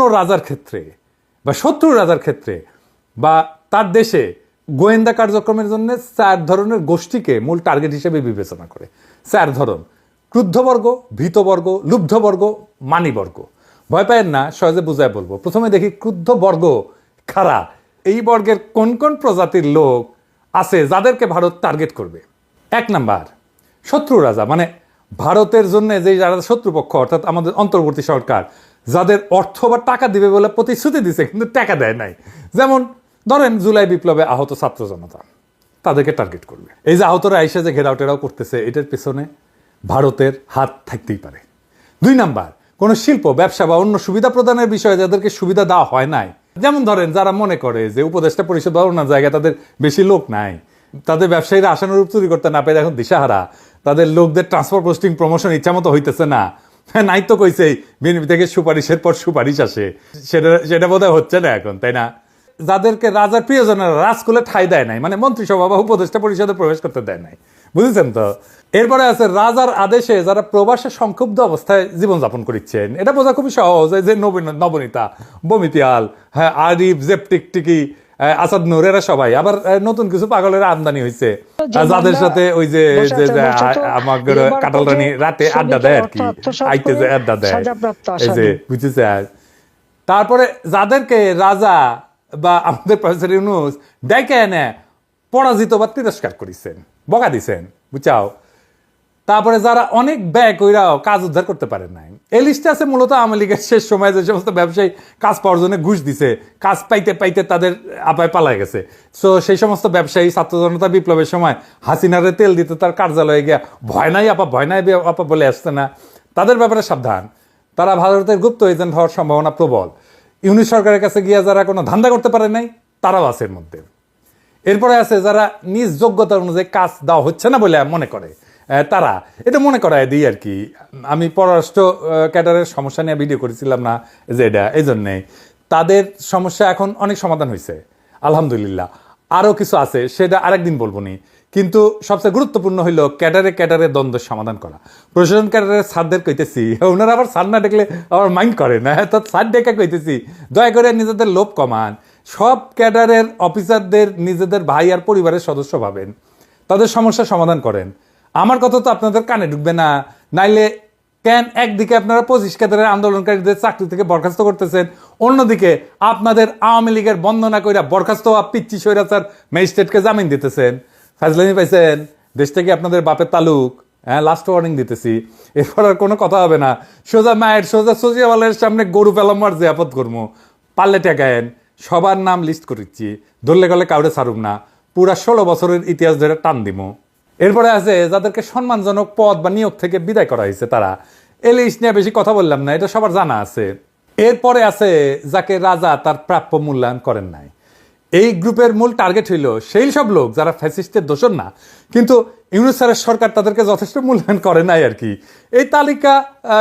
অন্য রাজার ক্ষেত্রে বা শত্রু রাজার ক্ষেত্রে বা তার দেশে গোয়েন্দা কার্যক্রমের জন্য চার ধরনের গোষ্ঠীকে মূল টার্গেট হিসেবে বিবেচনা করে। চার ধরন, ক্রুদ্ধবর্গ, ভীতবর্গ, লুব্ধবর্গ, মানিবর্গ। ভয় পায়েন না, সহজে বুঝায় বলব। প্রথমে দেখি ক্রুদ্ধ বর্গ খারা। এই বর্গের কোন কোন প্রজাতির লোক আছে যাদেরকে ভারত টার্গেট করবে? এক নাম্বার, শত্রু রাজা। মানে ভারতের জন্য যে যারা শত্রুপক্ষ, অর্থাৎ আমাদের অন্তর্বর্তী সরকার যাদের অর্থ বা টাকা দিবে বলে প্রতিশ্রুতি দিছে, কিন্তু টাকা দেয় নাই। যেমন, ধরেন জুলাই বিপ্লবে আহত ছাত্র জনতা, তাদেরকে টার্গেট করবে। এই যে আহতরা আইসা যে ঘেরাও টেরাও করতেছে, এটার পেছনে ভারতের হাত থাকতেই পারে। দুই নাম্বার, কোনো শিল্প, ব্যবসা বা অন্য সুবিধা প্রদানের বিষয়ে যাদেরকে সুবিধা দেওয়া হয় নাই, যেমন ধরেন যারা মনে করে যে উপদেষ্টা পরিষদ বা অন্য জায়গায় তাদের বেশি লোক নাই, তাদের ব্যবসায়ীরা আশানুরূপ তৈরি করতে না পেরে এখন দিশাহারা, তাদের লোকদের ট্রান্সফার পোস্টিং প্রমোশন ইচ্ছা মতো হইতেছে না নাই তো কইছেই। বিএনপি থেকে সুপারিশের পর সুপারিশ আসে। সেটা সেটা বোধহয় হচ্ছে না এখন, তাই না? যাদেরকে রাজার প্রিয়জনেরা রাজকুলে ঠাই দেয় নাই মানে মন্ত্রিসভা বা উপদেষ্টা পরিষদে প্রবেশ করতে দেয় নাই। বুঝেছেন তো? এরপরে আছে রাজার আদেশে যারা প্রবাসে সংক্ষুব্ধ অবস্থায় জীবনযাপন করছেন এটা বোঝা খুবই সহজ যে নবীন, নবনীতা, বমিতিয়াল হ্যাঁ আরিফ জেপটিকটিকি আসাদ নূর, এরা সবাই। আবার নতুন কিছু পাগলের আমদানি হয়েছে যাদের সাথে ওই যে এবার কাটাল রানী রাতে আড্ডা দেয় আর কি আইতে যে আড্ডা দেয়। এই যে। বুঝেছে তারপরে যাদেরকে রাজা বা আমাদের প্রফেসর ইউনুস ডেকে এনে পরাজিত বা তিরস্কার করেছেন বকা দিছেন বুঝাও। তারপরে যারা অনেক ব্যয় কইরাও কাজ উদ্ধার করতে পারে নাই। এই লিস্টে আছে মূলত আওয়ামী লীগের শেষ সময় যে সমস্ত ব্যবসায়ী কাজ পাওয়ার জন্য ঘুষ দিছে, কাজ পাইতে পাইতে তাদের আপায় পালায় গেছে। সো সেই সমস্ত ব্যবসায়ী ছাত্র জনতা বিপ্লবের সময় হাসিনারে তেল দিতে তার কার্যালয়ে গিয়া ভয় নাই, আপা ভয় নাই আপা বলে আসছে না। তাদের ব্যাপারে সাবধান। তারা ভারতের গুপ্ত এজেন্ট হওয়ার সম্ভাবনা প্রবল। ইউনিট সরকারের কাছে গিয়া যারা কোনো ধান্দা করতে পারে নাই, তারাও আছে এর মধ্যে। এরপরে আছে যারা নিজ যোগ্যতা অনুযায়ী কাজ দেওয়া হচ্ছে না বলে মনে করে। তারা, এটা মনে করায় দিই আর কি। আমি পররাষ্ট্র ক্যাডারের সমস্যা নিয়ে ভিডিও করেছিলাম না, যে এটা, এই জন্যে। তাদের সমস্যা এখন অনেক সমাধান হয়েছে আলহামদুলিল্লাহ। আরও কিছু আছে, সেটা আরেকদিন বলব নি কিন্তু সবচেয়ে গুরুত্বপূর্ণ হইল ক্যাডারে ক্যাডারে দ্বন্দ্বের সমাধান করা। প্রশাসন ক্যাডারের স্যারদের কইতেছি, ওনারা আবার স্যার না দেখলে আবার মাইন্ড করে না, তো স্যার ডেকে কইতেছি, দয়া করে নিজেদের লোভ কমান। সব ক্যাডারের অফিসারদের, নিজেদের ভাই আর পরিবারের সদস্য ভাবেন। তাদের সমস্যার সমাধান করেন। আমার কথা তো আপনাদের কানে ঢুকবে না। নাইলে কেন একদিকে আপনারা পঁচিশ ক্যাডারের আন্দোলনকারীদের চাকরি থেকে বরখাস্ত করতেছেন, অন্যদিকে আপনাদের আওয়ামী লীগের বন্দনা কইরা বরখাস্ত হওয়া পিচ্ছি স্বৈরাচার ম্যাজিস্ট্রেটকে জামিন দিতেছেন। ফাজলামি পাইছেন, দেশটা কি আপনাদের বাপের তালুক? হ্যাঁ লাস্ট ওয়ার্নিং দিতেছি। এরপর আর কোনো কথা হবে না। সোজা মায়ের সোজা সোজিয়াওয়ালের সামনে গরু পেলামার যে আপদ করব পারলে টেকায়েন সবার নাম লিস্ট করেছি ধরলে গেলে কাউরে ছাড়ুম না। পুরা ষোলো বছরের ইতিহাস ধরে টান দিমো। এরপরে আছে, যাদেরকে সম্মানজনক পদ বা নিয়োগ থেকে বিদায় করা হয়েছে তারা। এই লিস্ট নিয়ে বেশি কথা বললাম না, এটা সবার জানা আছে। এরপরে আছে, যাকে রাজা তার প্রাপ্য মূল্যায়ন করেন নাই। এই গ্রুপের মূল টার্গেট হইল সেই সব লোক যারা ফ্যাসিস্টের দোষর না, কিন্তু ইউনুস স্যারের সরকার তাদেরকে যথেষ্ট মূল্যায়ন করে নাই আর কি। এই তালিকা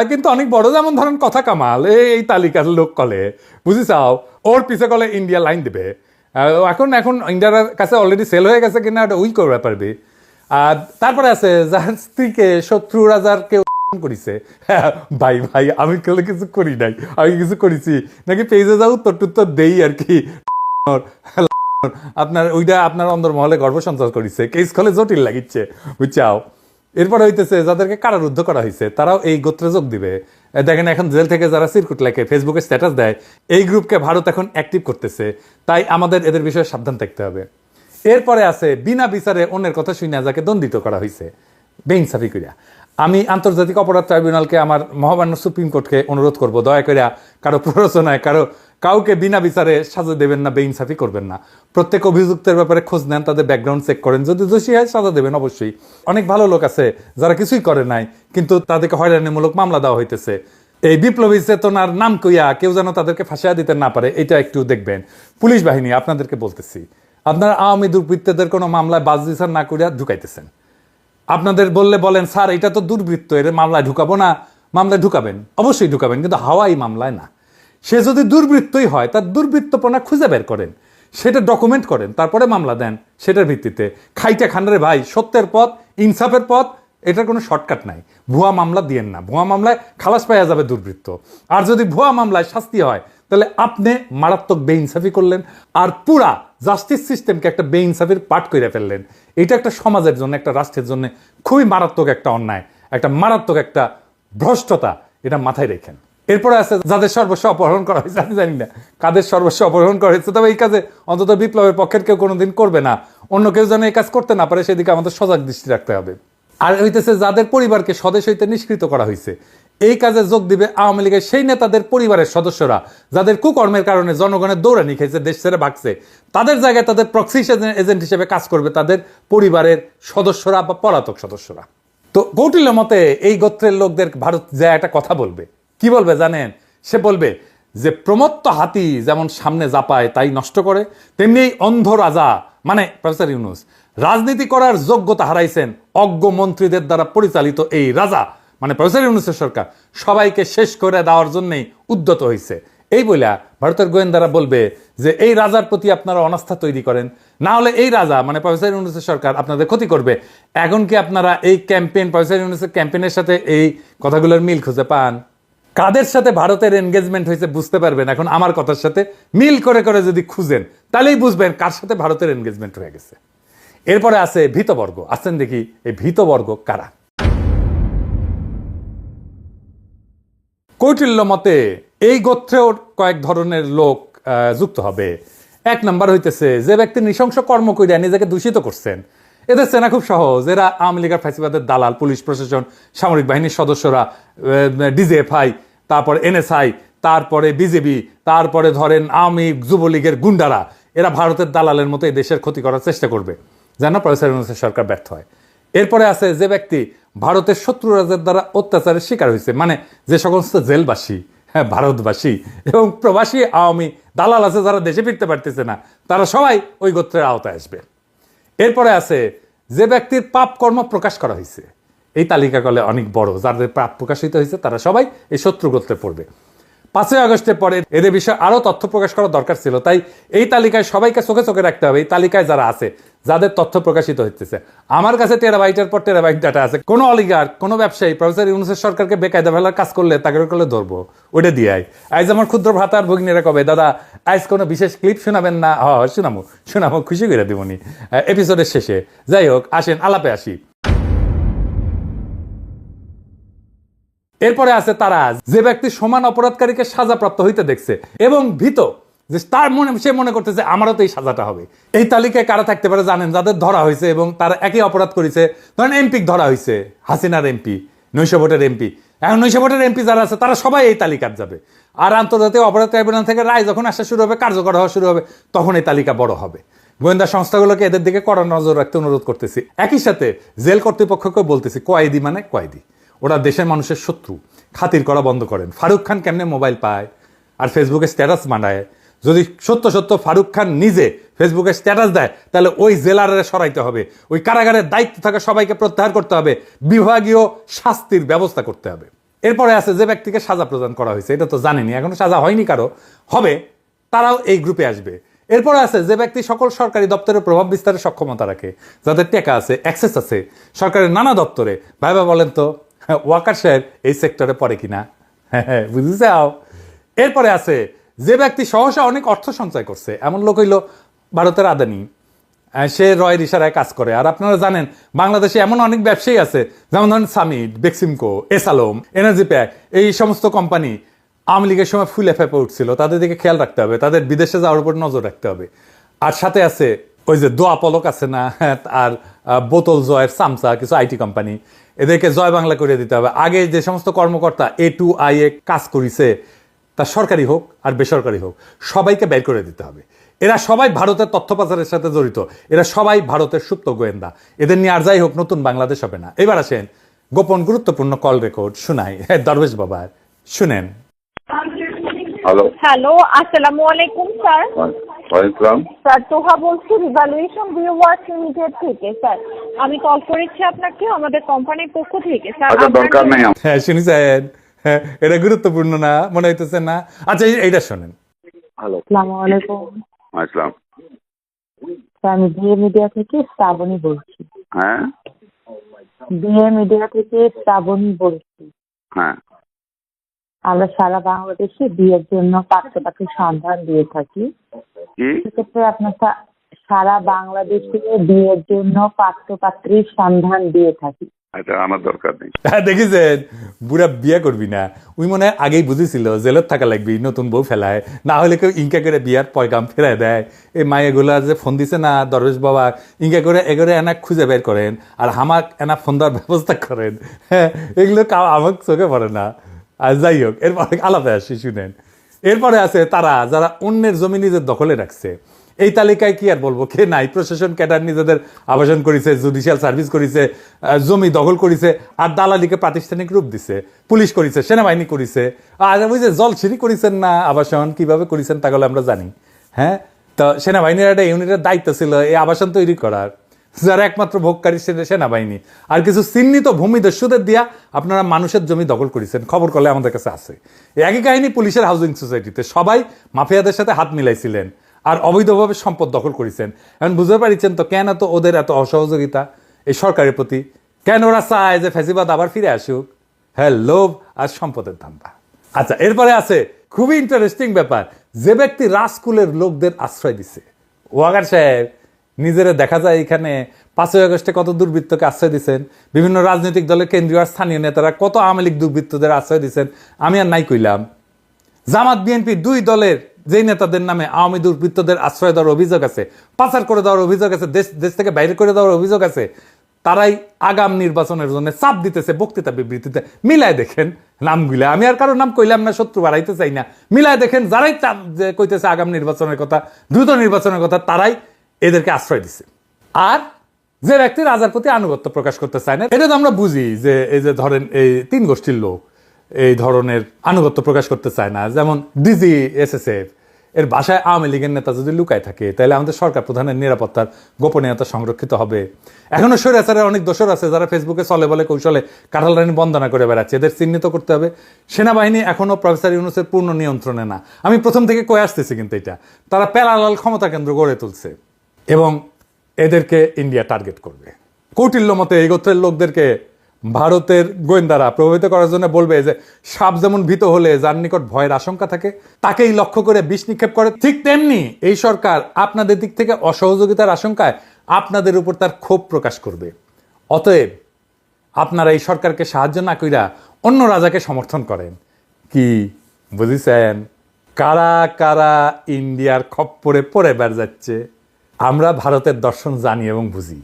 কিন্তু অনেক বড়, যেমন ধরেন কথা কামাল, এই তালিকার লোক কলে। বুঝি চাও? ওর পিছে কলে ইন্ডিয়া লাইন দেবে। এখন এখন ইন্ডিয়ার কাছে অলরেডি সেল হয়ে গেছে কিনা ওটা উই করবে পারবে আর তারপরে আছে যার স্ত্রীকে শত্রু রাজার কেউ করিছে। ভাই ভাই, আমি কেউ কিছু করি নাই, আমি কিছু করেছি। নাকি পেজে যাও উত্তর টুত্তর দেই আর কি। আপনার, ওইটা আপনার অন্দরমহলে গর্ভ সঞ্চার করেছে কেস খলে জটিল লাগিচ্ছে, বুঝছাও। এরপর হইতেছে, যাদেরকে কারারুদ্ধ করা হয়েছে তারাও এই গোত্রে যোগ দিবে। দেখেন, এখন জেল থেকে যারা সিরকুট লেখে ফেসবুকে স্ট্যাটাস দেয়, এই গ্রুপকে ভারত এখন অ্যাক্টিভ করতেছে। তাই আমাদের এদের বিষয়ে সাবধান থাকতে হবে। এরপরে আছে, বিনা বিচারে অন্যের কথা শুনে যাকে দণ্ডিত করা হয়েছে বেইনসাফি করিয়া আমি আন্তর্জাতিক অপরাধ ট্রাইব্যুনালকে আমার মহামান্য সুপ্রিম কোর্টকে অনুরোধ করব, দয়া করে কারও প্ররোচনায়, কারও, কাউকে বিনা বিচারে সাজা দেবেন না, বেইনসাফি করবেন না। প্রত্যেক অভিযুক্তের ব্যাপারে খোঁজ নেন, তাদের ব্যাকগ্রাউন্ড চেক করেন। যদি দোষী হয়, সাজা দেবেন অবশ্যই। অনেক ভালো লোক আছে যারা কিছুই করে নাই, কিন্তু তাদেরকে হয়রানিমূলক মামলা দেওয়া হইতেছে। এই বিপ্লবী চেতনার নাম কইয়া কেউ যেন তাদেরকে ফাঁসিয়া দিতে না পারে, এটা একটু দেখবেন। পুলিশ বাহিনী, আপনাদেরকে বলতেছি। আপনার আওয়ামী দুর্বৃত্তদের কোনো মামলায় বাজ বিচার না করিয়া ঢুকাইতেছেন। আপনাদের বললে বলেন, স্যার, এটা তো দুর্বৃত্ত, এর মামলায় ঢুকাবো না। মামলায় ঢুকাবেন, অবশ্যই ঢুকাবেন, কিন্তু হাওয়াই মামলায় না। সে যদি দুর্বৃত্তই হয়, তার দুর্বৃত্তপনা খুঁজে বের করেন, সেটা ডকুমেন্ট করেন, তারপরে মামলা দেন, সেটার ভিত্তিতে। খাইটা খান্ডারে ভাই, সত্যের পথ, ইনসাফের পথ, এটার কোনো শর্টকাট নাই। ভুয়া মামলা দিয়েন না। ভুয়া মামলায় খালাস পাওয়া যাবে দুর্বৃত্ত। আর যদি ভুয়া মামলায় শাস্তি হয় তাহলে আপনি মারাত্মক বেইনসাফি করলেন আর পুরা জাস্টিস সিস্টেমকে একটা বেইনসাফির পাঠ করে ফেললেন। এটা একটা সমাজের জন্য, একটা রাষ্ট্রের জন্য খুবই মারাত্মক একটা অন্যায়, একটা মারাত্মক একটা ভ্রষ্টতা এটা মাথায় রেখেন। এরপরে আছে যাদের সর্বস্ব অপহরণ করা হয়েছে, আমি জানি না কাদের সর্বস্ব অপহরণ করা হয়েছে, তবে এই কাজে অন্তত বিপ্লবের পক্ষের কেউ কোনোদিন করবে না। অন্য কেউ যেন এই কাজ করতে না পারে, সেদিকে আমাদের সজাগ দৃষ্টি রাখতে হবে। আর হইতেছে যাদের পরিবারকে স্বদেশ হইতে নিষ্কৃত করা হয়েছে এই কাজে যোগ দিবে আওয়ামী লীগের সেই নেতাদের পরিবারের সদস্যরা, যাদের কুকর্মের কারণে জনগণের দৌড়ানি খেয়েছে দেশ ছেড়ে ভাগছে। তাদের জায়গায় তাদের প্রক্সি এজেন্ট হিসেবে কাজ করবে তাদের পরিবারের সদস্যরা বা পলাতক সদস্যরা। তো কৌটিল্য মতে এই গোত্রের লোকদের ভারত যা একটা কথা বলবে। কি বলবে জানেন? সে বলবে যে, প্রমত্ত হাতি যেমন সামনে জাপায় তাই নষ্ট করে, তেমনি এই অন্ধ রাজা মানে প্রফেসর ইউনুস, রাজনীতি করার যোগ্যতা হারাইছেন অজ্ঞ মন্ত্রীদের দ্বারা পরিচালিত এই রাজা। মানে প্রফেসর ইউনুসের সরকার, সবাইকে শেষ করে দেওয়ার জন্যই উদ্যত হয়েছে এই বইলা ভারতের গোয়েন্দারা বলবে যে এই রাজার প্রতি আপনারা অনাস্থা তৈরি করেন। না হলে এই রাজা মানে প্রফেসর ইউনুসের সরকার আপনাদের ক্ষতি করবে। এখন কি আপনারা এই ক্যাম্পেইন প্রফেসর ইউনুসের ক্যাম্পেইনের সাথে এই কথাগুলোর মিল খুঁজে পান? কাদের সাথে ভারতের এনগেজমেন্ট হয়েছে বুঝতে পারবেন এখন আমার কথার সাথে? মিল করে করে যদি খুঁজেন, তাহলেই বুঝবেন কার সাথে ভারতের এনগেজমেন্ট হয়ে গেছে। এরপরে আছে ভীতবর্গ। আসছেন দেখি এই ভীতবর্গ কারা? কৌটিল্য মতে, এই গোত্রেও কয়েক ধরনের লোক যুক্ত হবে। এক নাম্বার হইতেছে, যে ব্যক্তি নৃশংস কর্ম করিয়া নিজেকে দূষিত করছেন। এদের চেনা খুব সহজ। এরা আওয়ামী লীগের ফাঁসিবাদের দালাল, পুলিশ প্রশাসন, সামরিক বাহিনীর সদস্যরা ডিজিএফআই, তারপর এনএসআই, তারপরে বিজেপি তারপরে ধরেন আওয়ামী যুবলীগের গুন্ডারা। এরা ভারতের দালালের মতো এই দেশের ক্ষতি করার চেষ্টা করবে। যেন প্রফেসর সরকার ব্যর্থ হয়। এরপরে আছে যে ব্যক্তি ভারতের শত্রু রাজার দ্বারা অত্যাচারের শিকার হয়েছে মানে যে সমস্ত জেলবাসী হ্যাঁ ভারতবাসী এবং প্রবাসী আওয়ামী দালাল আছে যারা দেশে ফিরতে পারতেছে না, তারা সবাই ওই গোত্রের আওতায় আসবে। এরপরে আছে যে ব্যক্তির পাপ কর্ম প্রকাশ করা হয়েছে, এই তালিকা কলে অনেক বড়, যাদের পাপ প্রকাশিত হয়েছে তারা সবাই এই শত্রু গোত্রে পড়বে। পাঁচই আগস্টের পরে এদের বিষয়ে আরও তথ্য প্রকাশ করা দরকার ছিল। তাই এই তালিকায় সবাইকে চোখে চোখে রাখতে হবে। এই তালিকায় যারা আছে, যাদের তথ্য প্রকাশিত হচ্ছে আমার কাছে টেরাবাইটের পর টেরাবাইট ডাটা আছে। কোনো অলিগার কোনো ব্যবসায়ী, প্রফেসর ইউনুসের সরকারকে বেকায়দা ফেলার কাজ করলে তাকে করলে ধরবো। ওইটা দিয়াই আজ আমার ক্ষুদ্র ভাতার ভগ্নীরা কবে, দাদা, আজ কোনো বিশেষ ক্লিপ শোনাবেন না? হ শোনামো শোনামো, খুশি করে দেবনি এপিসোডের শেষে। যাই হোক, আসেন, আলাপে আসি। এরপরে আছে তারা, যে ব্যক্তি সমান অপরাধকারীকে সাজাপ্রাপ্ত হইতে দেখছে এবং ভীত, যে তার মনে, সে মনে করতেছে আমারও তো এই সাজাটা হবে। এই তালিকায় কারা থাকতে পারে জানেন? যাদের ধরা হয়েছে এবং তারা একই অপরাধ করেছে। ধরেন এমপি ধরা হয়েছে, হাসিনার এমপি, নৈশ ভোটের এমপি। এখন নৈশ ভোটের এমপি যারা আছে, তারা সবাই এই তালিকার যাবে। আর আন্তর্জাতিক অপরাধ ট্রাইব্যুনাল থেকে রায় যখন আসা শুরু হবে, কার্যকর হওয়া শুরু হবে, তখন এই তালিকা বড় হবে। গোয়েন্দা সংস্থাগুলোকে এদের দিকে কড়া নজর রাখতে অনুরোধ করতেছি। একই সাথে জেল কর্তৃপক্ষকে বলতেছি, কয়েদি মানে কয়েদি। ওরা দেশের মানুষের শত্রু। খাতির করা বন্ধ করেন। ফারুক খান কেমনে মোবাইল পায়? আর ফেসবুকে স্ট্যাটাস মানায় যদি সত্য সত্য ফারুক খান নিজে ফেসবুকে স্ট্যাটাস দেয়, তাহলে ওই জেলারে সরাইতে হবে। ওই কারাগারের দায়িত্ব থাকা সবাইকে প্রত্যাহার করতে হবে। বিভাগীয় শাস্তির ব্যবস্থা করতে হবে। এরপরে আছে যে ব্যক্তিকে সাজা প্রদান করা হয়েছে। এটা তো জানেনি এখনও সাজা হয়নি কারও। হবে, তারাও এই গ্রুপে আসবে। এরপরে আছে যে ব্যক্তি সকল সরকারি দপ্তরে প্রভাব বিস্তারের সক্ষমতা রাখে। যাদের টেকা আছে অ্যাক্সেস আছে। সরকারের নানা দপ্তরে। ভাইবা বলেন তো ওয়াকার সাহেব এই সেক্টরে পড়ে কিনা? হ্যাঁ চাও এরপরে আছে, যে ব্যক্তি সহসা অনেক অর্থ সঞ্চয় করছে, এমন লোক হইল ভারতের আদানি। সে রয়ের ইশারায় কাজ করে। আর আপনারা জানেন, বাংলাদেশে এমন অনেক ব্যবসায়ী আছে, যেমন ধরেন সামিট বেক্সিমকো এসালোম এনার্জি প্যাক এই সমস্ত কোম্পানি আওয়ামী লীগের সময় ফুলে ফেপে উঠছিল। তাদের দিকে খেয়াল রাখতে হবে, তাদের বিদেশে যাওয়ার উপর নজর রাখতে হবে। আর সাথে আছে, ওই যে দোয়া পলক আছে না, আর বোতল জয়ের সামসা কিছু আইটি কোম্পানি এদেরকে জয় বাংলা করে দিতে হবে। আগে যে সমস্ত কর্মকর্তা এ টু আই এ কাজ করিছে তা সরকারি হোক আর বেসরকারি হোক সবাইকে বের করে দিতে হবে। এরা সবাই ভারতের তথ্য পাচারের সাথে জড়িত। এরা সবাই ভারতের সুপ্ত গোয়েন্দা। এদের নিয়ে আর যাই হোক নতুন বাংলাদেশ হবে না। এবার আসেন গোপন গুরুত্বপূর্ণ কল রেকর্ড শোনাই। দরবেশ বাবার শুনেন। হ্যালো হ্যালো আসসালামু আলাইকুম স্যার। স্যার তোহা বলছি রিভ্যালুয়েশন ভিউয়ার্স লিমিটেড থেকে। স্যার আমি কল করেছি আপনাকে আমাদের কোম্পানির পক্ষ থেকে। স্যার আচ্ছা দরকার নেই হ্যাঁ শুনিছেন হ্যাঁ এটা গুরুত্বপূর্ণ না মনে হইতেছে না। আচ্ছা এইটা শোনেন। হ্যালো আসসালামু আলাইকুম। আসসালাম। স্যার আমি বিএ মিডিয়া থেকে শ্রাবণী বলছি। হ্যাঁ? বিএ মিডিয়া থেকে শ্রাবণী বলছি। হ্যাঁ। আমরা সারা বাংলাদেশে বিয়ের জন্য পাত্র পাত্রীর সন্ধান দিয়ে থাকি। সেক্ষেত্রে আপনার সা- সারা বাংলাদেশে বিয়ের জন্য পাত্র পাত্রীর সন্ধান দিয়ে থাকি। এটা আমার দরকার নেই। হ্যাঁ বুড়া বিয়ে করবি না। ওই মনে হয় আগেই বুঝেছিল জেলত থাকা লাগবি নতুন বউ ফেলায়। না হলে কেউ ইনকা করে বিয়ার পয়গাম ফেরায় দেয়। এই মায়েগুলা যে ফোন দিছে না দরবেশ বাবা ইনকা করে এগোরে এনা খুঁজে বের করেন আর হামাক এনা ফোন দেওয়ার ব্যবস্থা করেন। হ্যাঁ এগুলো কাউ আমার চোখে পড়ে না। আর যাই হোক এরপরে আলাদা আসি শুনেন। এরপরে আছে তারা, যারা অন্যের জমি নিজের দখলে রাখছে। এই তালিকায় কি আর বলব? কে নাই? প্রশাসন ক্যাডার নিজেদের আবাসন করেছে জুডিশিয়াল সার্ভিস করেছে জমি দখল করেছে, আর দালালিকে প্রাতিষ্ঠানিক রূপ দিছে, পুলিশ করেছে, সেনাবাহিনী করেছে। আর ওই যে জলছিরি করেছেন না আবাসন, কীভাবে করেছেন তাহলে আমরা জানি হ্যাঁ? তো সেনাবাহিনীর একটা ইউনিটের দায়িত্ব ছিল এই আবাসন তৈরি করার। যারা একমাত্র ভোগকারী সে- সেনাবাহিনী। আর কিছু চিহ্নিত ভূমিদস্যুদের দিয়া আপনারা মানুষের জমি দখল করেছেন। খবর করলে আমাদের কাছে আছে। একই কাহিনী পুলিশের হাউজিং সোসাইটিতে। সবাই মাফিয়াদের সাথে হাত মিলাইছিলেন আর অবৈধভাবে সম্পদ দখল করেছেন। এখন বুঝতে পারছেন তো কেন তো ওদের এত অসহযোগিতা এই সরকারের প্রতি? কেন ওরা চায় যে ফ্যাসিবাদ আবার ফিরে আসুক? হ্যাঁ লোভ আর সম্পদের ধান্দা। আচ্ছা এরপরে আছে খুবই ইন্টারেস্টিং ব্যাপার। যে ব্যক্তি রাজকুলের লোকদের আশ্রয় দিছে। ওয়াগার সাহেব নিজেরা দেখা যায় এখানে পাঁচই আগস্টে কত দুর্বৃত্তকে আশ্রয় দিচ্ছেন বিভিন্ন রাজনৈতিক দলের কেন্দ্রীয় আর স্থানীয় নেতারা কত আওয়ামী লীগ দুর্বৃত্তদের আশ্রয় দিচ্ছেন আমি আর নাই কইলাম। জামাত বিএনপি দুই দলের যেই নেতাদের নামে আওয়ামী দুর্বৃত্তদের আশ্রয় দেওয়ার অভিযোগ আছে, পাচার করে দেওয়ার অভিযোগ আছে, দেশ দেশ থেকে বাইরে করে দেওয়ার অভিযোগ আছে, তারাই আগাম নির্বাচনের জন্য চাপ দিতেছে, বক্তৃতা বিবৃতিতে। মিলায় দেখেন নামগুলা, আমি আর কারও নাম কইলাম না, শত্রু বাড়াইতে চাই না। মিলায় দেখেন যারাই চাপ যে কইতেছে আগাম নির্বাচনের কথা, দ্রুত নির্বাচনের কথা, তারাই এদেরকে আশ্রয় দিছে। আর যে ব্যক্তি রাজার প্রতি আনুগত্য প্রকাশ করতে চায় না, এটা তো আমরা বুঝি যে এই যে ধরেন এই তিন গোষ্ঠীর লোক এই ধরনের আনুগত্য প্রকাশ করতে চায় না। যেমন ডিজি এসএসএফ এর বাসায় আওয়ামী লীগের নেতা যদি লুকায় থাকে, তাহলে আমাদের সরকার প্রধানের নিরাপত্তার গোপনীয়তা সংরক্ষিত হবে। এখনও স্বৈরাচারের অনেক দোষর আছে যারা ফেসবুকে চলে বলে কৌশলে কাঁঠাল রানী বন্দনা করে বেড়াচ্ছে। এদের চিহ্নিত করতে হবে। সেনাবাহিনী এখনও প্রফেসর ইউনুসের পূর্ণ নিয়ন্ত্রণে না। আমি প্রথম থেকে কয়ে আসতেছি কিন্তু এটা। তারা প্যারালাল ক্ষমতা কেন্দ্র গড়ে তুলছে। এবং এদেরকে ইন্ডিয়া টার্গেট করবে। কৌটিল্য মতে এই গোত্রের লোকদেরকে ভারতের গোয়েন্দারা প্রভাবিত করার জন্য বলবে যে, সাপ যেমন ভীত হলে যার নিকট ভয়ের আশঙ্কা থাকে, তাকেই লক্ষ্য করে বিষ নিক্ষেপ করে। ঠিক তেমনি এই সরকার আপনাদের দিক থেকে অসহযোগিতার আশঙ্কায় আপনাদের উপর তার ক্ষোভ প্রকাশ করবে। অতএব আপনারা এই সরকারকে সাহায্য না কইরা অন্য রাজাকে সমর্থন করেন। কি বুঝিছেন? কারা কারা ইন্ডিয়ার খপ্পরে পড়ে বেড় যাচ্ছে আমরা ভারতের দর্শন জানি এবং বুঝি।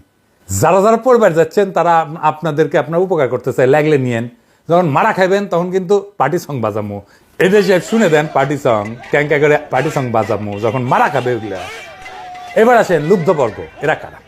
যারা যারা পরিবার যাচ্ছেন, তারা আপনাদেরকে আপনার উপকার করতে চায়। লাগলে নিয়েন। যখন মারা খাবেন তখন কিন্তু পার্টি সং বাজামো। এদের যে শুনে দেন পার্টি সং ক্যাঙ্কা করে পার্টি সং বাজামো। যখন মারা খাবে ওগুলা। এবার আসেন লুব্ধবর্গ। এরা কারা?